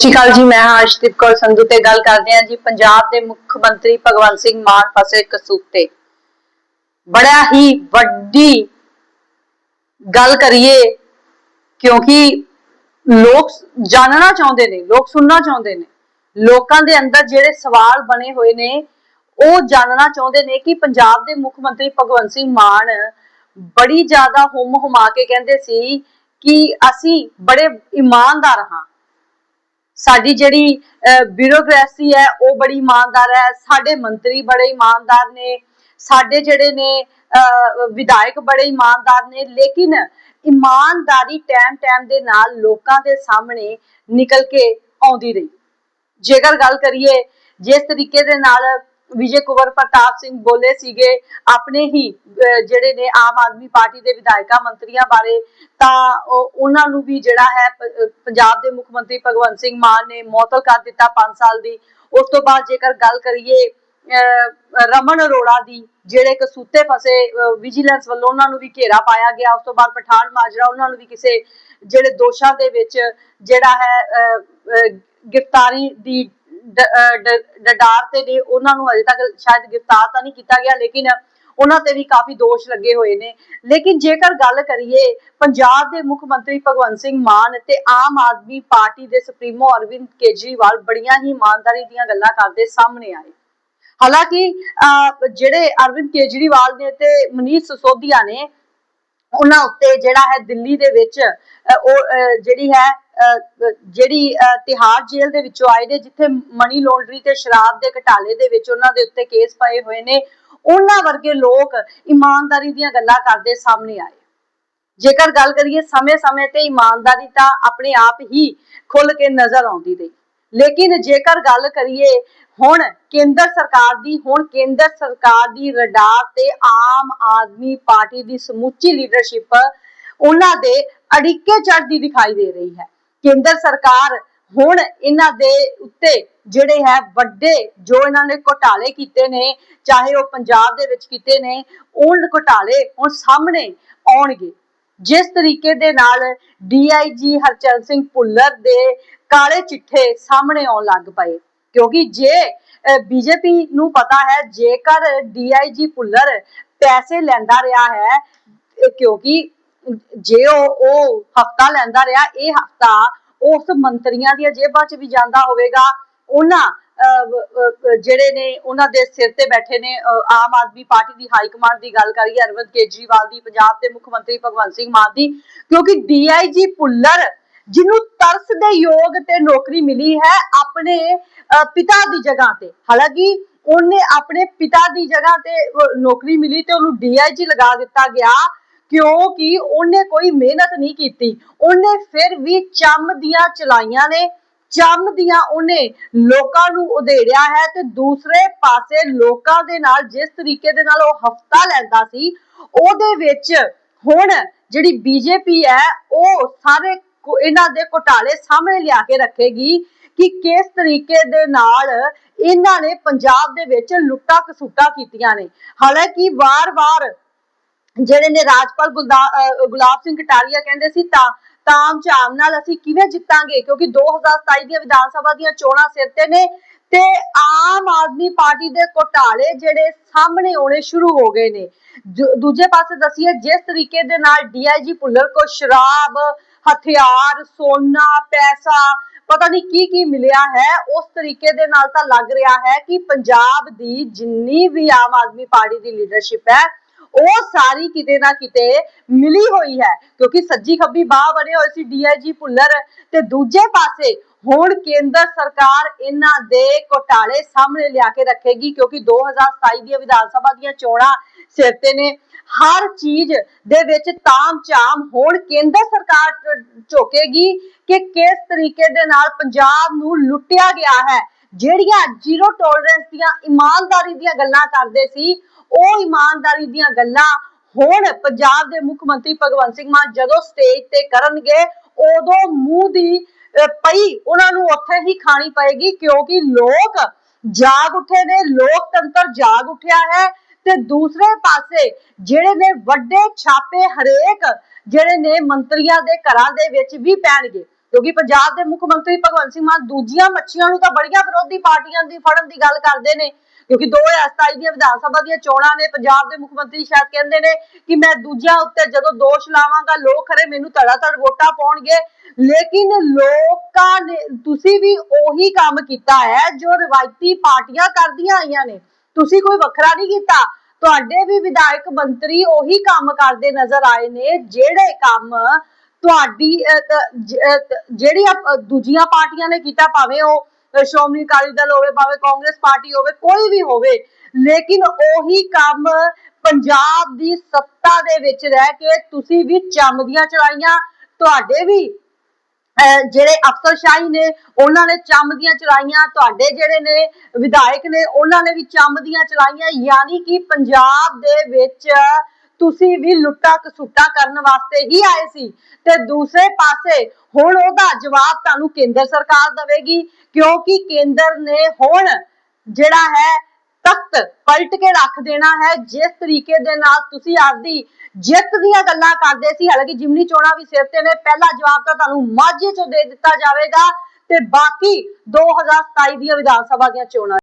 ਸਤਿ ਸ਼੍ਰੀ ਅਕਾਲ ਜੀ, ਮੈਂ ਹਾਂ ਕੌਰ ਸੰਧੂ ਤੇ ਗੱਲ ਕਰਦੇ ਹਾਂ ਜੀ ਪੰਜਾਬ ਦੇ ਮੁੱਖ ਮੰਤਰੀ ਭਗਵੰਤ ਸਿੰਘ ਮਾਨ ਫਸੇ ਕਸੂਤੇ ਬੜਾ ਹੀ ਵੱਡੀ ਗੱਲ ਕਰੀਏ, ਕਿਉਂਕਿ ਲੋਕ ਜਾਣਨਾ ਚਾਹੁੰਦੇ ਨੇ, ਲੋਕ ਸੁਣਨਾ ਚਾਹੁੰਦੇ ਨੇ। ਲੋਕਾਂ ਦੇ ਅੰਦਰ ਜਿਹੜੇ ਸਵਾਲ ਬਣੇ ਹੋਏ ਨੇ, ਉਹ ਜਾਣਨਾ ਚਾਹੁੰਦੇ ਨੇ ਕਿ ਪੰਜਾਬ ਦੇ ਮੁੱਖ ਮੰਤਰੀ ਭਗਵੰਤ ਸਿੰਘ ਮਾਨ ਬੜੀ ਜ਼ਿਆਦਾ ਹੁਮ ਹੁਮਾ ਕੇ ਕਹਿੰਦੇ ਸੀ ਕਿ ਅਸੀਂ ਬੜੇ ਇਮਾਨਦਾਰ ਹਾਂ। ਸਾਡੀ ਜਿਹੜੀ ਬਿਊਰੋਕ੍ਰੇਸੀ ਹੈ, ਉਹ ਬੜੀ ਇਮਾਨਦਾਰ ਹੈ। ਸਾਡੇ ਮੰਤਰੀ ਬੜੇ ਇਮਾਨਦਾਰ ਨੇ। ਸਾਡੇ ਜਿਹੜੇ ਨੇ ਵਿਧਾਇਕ ਬੜੇ ਇਮਾਨਦਾਰ ਨੇ। ਲੇਕਿਨ ਇਮਾਨਦਾਰੀ ਟਾਈਮ ਟਾਈਮ ਦੇ ਨਾਲ ਲੋਕਾਂ ਦੇ ਸਾਹਮਣੇ ਨਿਕਲ ਕੇ ਆਉਂਦੀ ਰਹੀ। ਜੇਕਰ ਗੱਲ ਕਰੀਏ, ਜਿਸ ਤਰੀਕੇ ਦੇ ਨਾਲ ਵਿਜੇ ਕੁਵਰ, ਪ੍ਰਤਾਪ ਸਿੰਘ ਬੋਲੇ ਸੀਗੇ ਆਪਣੇ ਹੀ ਜਿਹੜੇ ਨੇ ਆਮ ਆਦਮੀ ਪਾਰਟੀ ਦੇ ਵਿਧਾਇਕਾਂ ਮੰਤਰੀਆਂ ਬਾਰੇ। ਤਾਂ ਉਹਨਾਂ ਨੂੰ ਵੀ ਜਿਹੜਾ ਹੈ ਪੰਜਾਬ ਦੇ ਮੁੱਖ ਮੰਤਰੀ ਭਗਵੰਤ ਸਿੰਘ ਮਾਨ ਨੇ ਮੁਅੱਤਲ ਕਰ ਦਿੱਤਾ 5 ਸਾਲ ਦੀ। ਉਸ ਤੋਂ ਬਾਅਦ ਜੇਕਰ ਗੱਲ ਕਰੀਏ ਰਮਨ ਅਰੋੜਾ ਦੀ, ਜਿਹੜੇ ਕਸੂਤੇ ਫਸੇ ਵਿਜੀਲੈਂਸ ਵੱਲੋਂ ਉਹਨਾਂ ਨੂੰ ਵੀ ਘੇਰਾ ਪਾਇਆ ਗਿਆ। ਉਸ ਤੋਂ ਬਾਅਦ ਪਠਾਨ ਮਾਜਰਾ, ਉਹਨਾਂ ਨੂੰ ਵੀ ਕਿਸੇ, ਜਿਹੜੇ ਦੋਸ਼ਾਂ ਦੇ ਵਿੱਚ ਜਿਹੜਾ ਹੈ ਗ੍ਰਿਫਤਾਰੀ ਦੀ ਡਡਾਰ ਤੇ ਨੇ ਉਹਨਾਂ ਨੂੰ ਹਜੇ ਤੱਕ ਸ਼ਾਇਦ ਗ੍ਰਿਫਤਾਰ ਤਾਂ ਨਹੀਂ ਕੀਤਾ ਗਿਆ, ਲੇਕਿਨ ਉਹਨਾਂ ਤੇ ਵੀ ਕਾਫੀ ਦੋਸ਼ ਲੱਗੇ ਹੋਏ ਨੇ। ਲੇਕਿਨ ਜੇਕਰ ਗੱਲ ਕਰੀਏ, ਪੰਜਾਬ ਦੇ ਮੁੱਖ ਮੰਤਰੀ ਭਗਵੰਤ ਸਿੰਘ ਮਾਨ ਤੇ ਆਮ ਆਦਮੀ ਪਾਰਟੀ ਦੇ ਸੁਪਰੀਮੋ ਅਰਵਿੰਦ ਕੇਜਰੀਵਾਲ ਬੜੀਆਂ ਹੀ ਇਮਾਨਦਾਰੀ ਦੀਆਂ ਗੱਲਾਂ ਕਰਦੇ ਸਾਹਮਣੇ ਆਏ। ਹਾਲਾਂਕਿ ਜਿਹੜੇ ਅਰਵਿੰਦ ਕੇਜਰੀਵਾਲ ਨੇ ਤੇ ਮਨੀਸ਼ ਸਸੋਦੀਆ ਨੇ, ਉਹਨਾਂ ਉੱਤੇ ਜਿਹੜਾ ਹੈ ਦਿੱਲੀ ਦੇ ਵਿੱਚ ਉਹ ਜਿਹੜੀ ਹੈ ਜਿਹੜੀ ਅਹ, ਤਿਹਾੜ ਜੇਲ੍ਹ ਦੇ ਵਿੱਚੋਂ ਆਏ ਨੇ ਜਿੱਥੇ ਮਨੀ ਲਾਂਡਰੀ ਤੇ ਸ਼ਰਾਬ ਦੇ ਘਟਾਲੇ ਦੇ ਵਿੱਚ ਉਹਨਾਂ ਦੇ ਉੱਤੇ ਕੇਸ ਪਏ ਹੋਏ ਨੇ ਉਹਨਾਂ ਵਰਗੇ ਲੋਕ ਇਮਾਨਦਾਰੀ ਦੀਆਂ ਗੱਲਾਂ ਕਰਦੇ ਸਾਹਮਣੇ ਆਏ। ਜੇਕਰ ਗੱਲ ਕਰੀਏ ਸਮੇਂ-ਸਮੇਂ ਤੇ ਇਮਾਨਦਾਰੀ ਤਾਂ ਆਪਣੇ ਆਪ ਹੀ ਖੁੱਲ ਕੇ ਨਜ਼ਰ ਆਉਂਦੀ ਰਹੀ। ਲੇਕਿਨ ਜੇਕਰ ਗੱਲ ਕਰੀਏ ਹੁਣ ਕੇਂਦਰ ਸਰਕਾਰ ਦੀ ਹੁਣ ਕੇਂਦਰ ਸਰਕਾਰ ਦੀ ਰਡਾਰ ਤੇ ਆਮ ਆਦਮੀ ਪਾਰਟੀ ਦੀ ਸਮੁੱਚੀ ਲੀਡਰਸ਼ਿਪ ਉਹਨਾਂ ਦੇ ਅੜਿੱਕੇ ਚੜਦੀ ਦਿਖਾਈ ਦੇ ਰਹੀ ਹੈ। ਕੇਂਦਰ ਸਰਕਾਰ ਹੁਣ ਇਹਨਾਂ ਦੇ ਉੱਤੇ ਜਿਹੜੇ ਹੈ ਵੱਡੇ ਜੋ ਇਹਨਾਂ ਨੇ ਘੁਟਾਲੇ ਕੀਤੇ ਨੇ, ਚਾਹੇ ਉਹ ਪੰਜਾਬ ਦੇ ਵਿੱਚ ਕੀਤੇ ਨੇ ਉਹਨਾਂ ਘੁਟਾਲੇ ਹੁਣ ਸਾਹਮਣੇ ਆਉਣਗੇ। ਜਿਸ ਤਰੀਕੇ ਦੇ ਨਾਲ ਡੀਆਈਜੀ ਹਰਚਰਨ ਸਿੰਘ ਭੁੱਲਰ ਦੇ ਕਾਲੇ ਚਿੱਠੇ ਸਾਹਮਣੇ ਆਉਣ ਲੱਗ ਪਏ। ਕਿਉਂਕਿ ਜੇ ਬੀਜੇਪੀ ਨੂੰ ਪਤਾ ਹੈ, ਜੇਕਰ ਡੀਆਈਜੀ ਭੁੱਲਰ ਪੈਸੇ ਲੈਂਦਾ ਰਿਹਾ ਹੈ, ਇਹ ਕਿਉਂਕਿ ਜੇ ਉਹ ਉਹ ਹਫਤਾ ਲੈਂਦਾ ਰਿਹਾ, ਇਹ ਹਫਤਾ ਉਸ ਮੰਤਰੀਆਂ ਦੀਆਂ ਜੇਬਾਂ 'ਚ ਵੀ ਜਾਂਦਾ ਹੋਵੇਗਾ। ਉਹਨਾਂ ਜਿਹੜੇ ਨੇ, ਉਹਨਾਂ ਦੇ ਸਿਰ ਤੇ ਬੈਠੇ ਨੇ ਆਮ ਆਦਮੀ ਪਾਰਟੀ ਦੀ ਹਾਈ ਕਮਾਂਡ ਦੀ ਗੱਲ ਕਰੀਏ, ਅਰਵਿੰਦ ਕੇਜਰੀਵਾਲ ਦੀ, ਪੰਜਾਬ ਦੇ ਮੁੱਖ ਮੰਤਰੀ ਭਗਵੰਤ ਸਿੰਘ ਮਾਨ ਦੀ, ਕਿਉਂਕਿ ਡੀਆਈਜੀ ਭੁੱਲਰ ਜਿਹਨੂੰ ਤਰਸ ਦੇ ਯੋਗ ਤੇ ਨੌਕਰੀ ਮਿਲੀ ਹੈ ਆਪਣੇ ਪਿਤਾ ਦੀ ਜਗ੍ਹਾ ਤੇ। ਹਾਲਾਂਕਿ ਉਹਨੇ ਆਪਣੇ ਪਿਤਾ ਦੀ ਜਗ੍ਹਾ ਤੇ ਨੌਕਰੀ ਮਿਲੀ ਤੇ ਉਹਨੂੰ ਡੀਆਈਜੀ ਲਗਾ ਦਿੱਤਾ ਗਿਆ। ਕਿਉਂਕਿ ਉਹਨੇ ਕੋਈ ਮਿਹਨਤ ਨਹੀਂ ਕੀਤੀ। ਉਹਨੇ ਫਿਰ ਵੀ ਚੰਮ ਦੀਆਂ ਚਲਾਈਆਂ ਨੇ। ਚੰਮ ਦੀਆਂ ਉਹਨੇ ਲੋਕਾਂ ਨੂੰ ਉਧੇੜਿਆ ਹੈ ਤੇ ਦੂਸਰੇ ਪਾਸੇ ਲੋਕਾਂ ਦੇ ਨਾਲ ਜਿਸ ਤਰੀਕੇ ਦੇ ਨਾਲ ਉਹ ਹਫਤਾ ਲੈਂਦਾ ਸੀ, ਉਹਦੇ ਵਿੱਚ ਹੁਣ ਜਿਹੜੀ ਬੀਜੇਪੀ ਹੈ, ਉਹ ਸਾਰੇ ਇਹਨਾਂ ਦੇ ਘੁਟਾਲੇ ਸਾਹਮਣੇ ਲਿਆ ਕੇ ਰੱਖੇਗੀ ਕਿ ਕਿਸ ਤਰੀਕੇ ਦੇ ਨਾਲ ਇਹਨਾਂ ਨੇ ਪੰਜਾਬ ਦੇ ਵਿੱਚ ਲੁੱਟਾ ਕਸੂਟਾ ਕੀਤੀਆਂ ਨੇ। ਹਾਲਾਂਕਿ ਵਾਰ-ਵਾਰ ਜਿਹੜੇ ਨੇ ਰਾਜਪਾਲ ਗੁਲਦਾ- ਗੁਲਾਬ ਸਿੰਘ ਕਟਾਰੀਆ ਕਹਿੰਦੇ ਸੀ ਤਾਂ, ਤਾਮ ਝਾਮ ਨਾਲ ਅਸੀਂ ਕਿਵੇਂ ਜਿੱਤਾਂਗੇ? ਕਿਉਂਕਿ 2027 ਦੀਆਂ ਵਿਧਾਨ ਸਭਾ ਦੀਆਂ ਚੋਣਾਂ ਸਿਰ ਤੇ ਨੇ ਤੇ ਆਮ ਆਦਮੀ ਪਾਰਟੀ ਦੇ ਘੁਟਾਲੇ ਜਿਹੜੇ ਸਾਹਮਣੇ ਆਉਣੇ ਸ਼ੁਰੂ ਹੋ ਗਏ ਨੇ। ਦੂਜੇ ਪਾਸੇ ਦਸੀਏ, ਜਿਸ ਤਰੀਕੇ ਦੇ ਨਾਲ ਡੀਆਈਜੀ ਭੁੱਲਰ ਕੋ ਸ਼ਰਾਬ, ਹਥਿਆਰ, ਸੋਨਾ, ਪੈਸਾ, ਪਤਾ ਨਹੀਂ ਕੀ ਕੀ ਮਿਲਿਆ ਹੈ, ਉਸ ਤਰੀਕੇ ਦੇ ਨਾਲ ਤਾਂ ਲੱਗ ਰਿਹਾ ਹੈ ਕਿ ਪੰਜਾਬ ਦੀ ਜਿੰਨੀ ਵੀ ਆਮ ਆਦਮੀ ਪਾਰਟੀ ਦੀ ਲੀਡਰਸ਼ਿਪ ਹੈ ਉਹ ਸਾਰੀ ਕਿਤੇ ਨਾ ਕਿਤੇ ਮਿਲੀ ਹੋਈ ਹੈ। ਕਿਉਂਕਿ ਸੱਜੀ ਖੱਬੀ ਬਾਹ ਬਣੇ ਹੋਏ ਸੀ ਡੀਆਈਜੀ ਭੁੱਲਰ ਤੇ ਦੂਜੇ ਪਾਸੇ ਹੁਣ ਕੇਂਦਰ ਸਰਕਾਰ ਇਹਨਾਂ ਦੇ ਘੁਟਾਲੇ ਸਾਹਮਣੇ ਲਿਆ ਕੇ ਰੱਖੇਗੀ ਕਿਉਂਕਿ 2027 ਦੀਆਂ ਵਿਧਾਨ ਸਭਾ ਦੀਆਂ ਚੋਣਾਂ ਸਿਰ ਤੇ ਨੇ। ਹਰ ਚੀਜ਼ ਦੇ ਵਿੱਚ ਤਾਮ ਚਾਮ ਹੁਣ ਕੇਂਦਰ ਸਰਕਾਰ ਝ- ਝੋਕੇਗੀ ਕਿ ਕਿਸ ਤਰੀਕੇ ਦੇ ਨਾਲ ਪੰਜਾਬ ਨੂੰ ਲੁੱਟਿਆ ਗਿਆ ਹੈ। ਜਿਹੜੀਆਂ ਜ਼ੀਰੋ ਟੋਲਰੈਂਸ ਦੀਆਂ, ਇਮਾਨਦਾਰੀ ਦੀਆਂ ਗੱਲਾਂ ਕਰਦੇ ਸੀ, ਉਹ ਇਮਾਨਦਾਰੀ ਦੀਆਂ ਗੱਲਾਂ ਹੁਣ ਪੰਜਾਬ ਦੇ ਮੁੱਖ ਮੰਤਰੀ ਭਗਵੰਤ ਸਿੰਘ ਮਾਨ ਜਦੋਂ ਸਟੇਜ ਤੇ ਕਰਨਗੇ, ਉਦੋਂ ਮੂੰਹ ਦੀ ਪਈ ਉਹਨਾਂ ਨੂੰ ਉੱਥੇ ਹੀ ਖਾਣੀ ਪਏਗੀ ਕਿਉਂਕਿ ਲੋਕ ਜਾਗ ਉੱਠੇ ਨੇ, ਲੋਕਤੰਤਰ ਜਾਗ ਉੱਠਿਆ ਹੈ ਤੇ ਦੂਸਰੇ ਪਾਸੇ ਜਿਹੜੇ ਨੇ ਵੱਡੇ ਛਾਪੇ ਹਰੇਕ ਜਿਹੜੇ ਨੇ ਮੰਤਰੀਆਂ ਦੇ ਘਰਾਂ ਦੇ ਵਿੱਚ ਵੀ ਪੈਣਗੇ। ਕਿਉਂਕਿ ਪੰਜਾਬ ਦੇ ਮੁੱਖ ਮੰਤਰੀ ਭਗਵੰਤ ਸਿੰਘ ਮਾਨ ਦੂਜੀਆਂ ਮੱਛੀਆਂ ਨੂੰ ਤਾਂ ਬੜੀਆਂ ਵਿਰੋਧੀ ਪਾਰਟੀਆਂ ਦੀ ਫੜਨ ਦੀ ਗੱਲ ਕਰਦੇ ਨੇ, ਕਿਉਂਕਿ 2027 ਦੀਆਂ ਵਿਧਾਨ ਸਭਾ ਦੀਆਂ ਚੋਣਾਂ ਨੇ, ਪੰਜਾਬ ਦੇ ਮੁੱਖ ਮੰਤਰੀ ਸ਼ਾਇਦ ਕਹਿੰਦੇ ਨੇ ਕਿ ਮੈਂ ਦੂਜਿਆਂ ਉੱਤੇ ਜਦੋਂ ਦੋਸ਼ ਲਾਵਾਂਗਾ, ਲੋਕ ਖਰੇ ਮੈਨੂੰ ਧੜਾ ਧੜ ਵੋਟਾਂ ਪਾਉਣਗੇ। ਲੇਕਿਨ ਲੋਕਾਂ ਨੇ, ਤੁਸੀਂ ਵੀ ਉਹੀ ਕੰਮ ਕੀਤਾ ਹੈ ਜੋ ਰਵਾਇਤੀ ਪਾਰਟੀਆਂ ਕਰਦੀਆਂ ਆਈਆਂ ਨੇ। ਤੁਸੀਂ ਕੋਈ ਵੱਖਰਾ ਨਹੀਂ ਕੀਤਾ। ਤੁਹਾਡੇ ਵੀ ਵਿਧਾਇਕ ਮੰਤਰੀ ਉਹੀ ਕੰਮ ਕਰਦੇ ਨਜ਼ਰ ਆਏ ਨੇ, ਜਿਹੜੇ ਕੰਮ ਤੁਹਾਡੀ ਅਹ, ਦੂਜੀਆਂ ਪਾਰਟੀਆਂ ਨੇ ਕੀਤਾ ਭਾਵੇਂ ਉਹ ਸ਼੍ਰੋਮਣੀ ਅਕਾਲੀ ਦਲ ਹੋਵੇ ਭਾਵੇਂ ਕਾਂਗਰਸ ਪਾਰਟੀ ਹੋਵੇ ਕੋਈ ਵੀ ਹੋਵੇ ਲੇਕਿਨ ਉਹੀ ਕੰਮ ਪੰਜਾਬ ਦੀ ਸੱਤਾ ਦੇ ਵਿੱਚ ਰਹਿ ਕੇ ਤੁਸੀਂ ਵੀ ਚੰਮਦੀਆਂ ਚਲਾਈਆਂ ਤੁਹਾਡੇ ਵੀ ਜਿਹੜੇ ਅਫਸਰਸ਼ਾਹੀ ਨੇ ਉਹਨਾਂ ਨੇ ਚੰਮ ਦੀਆਂ ਚਲਾਈਆਂ ਤੁਹਾਡੇ ਜਿਹੜੇ ਨੇ ਵਿਧਾਇਕ ਨੇ ਉਹਨਾਂ ਨੇ ਵੀ ਚੰਮ ਦੀਆਂ ਚਲਾਈਆਂ ਯਾਨੀ ਕਿ ਪੰਜਾਬ ਦੇ ਵਿੱਚ ਤੁਸੀਂ ਵੀ ਲੁੱਟਾ ਕਸੁੱਟਾ ਕਰਨ ਵਾਸਤੇ ਹੀ ਆਏ ਸੀ। ਤੇ ਦੂਸਰੇ ਪਾਸੇ ਹੁਣ ਉਹਦਾ ਜਵਾਬ ਤੁਹਾਨੂੰ ਕੇਂਦਰ ਸਰਕਾਰ ਦੇਵੇਗੀ, ਕਿਉਂਕਿ ਕੇਂਦਰ ਨੇ ਹੁਣ ਜਿਹੜਾ ਹੈ ਤਖਤ ਪਲਟ ਕੇ ਰੱਖ ਦੇਣਾ ਹੈ। ਜਿਸ ਤਰੀਕੇ ਦੇ ਨਾਲ ਤੁਸੀਂ ਆਪਦੀ ਜਿੱਤ ਦੀਆਂ ਗੱਲਾਂ ਕਰਦੇ ਸੀ, ਹਾਲਾਂਕਿ ਜਿਮਨੀ ਚੋਣਾਂ ਵੀ ਸਿਰ ਤੇ ਨੇ, ਪਹਿਲਾ ਜਵਾਬ ਤਾਂ ਤੁਹਾਨੂੰ ਮਾਝੇ ਚੋਂ ਦੇ ਦਿੱਤਾ ਜਾਵੇਗਾ। ਤੇ ਬਾਕੀ 2027 ਦੀਆਂ ਵਿਧਾਨ ਸਭਾ ਦੀਆਂ ਚੋਣਾਂ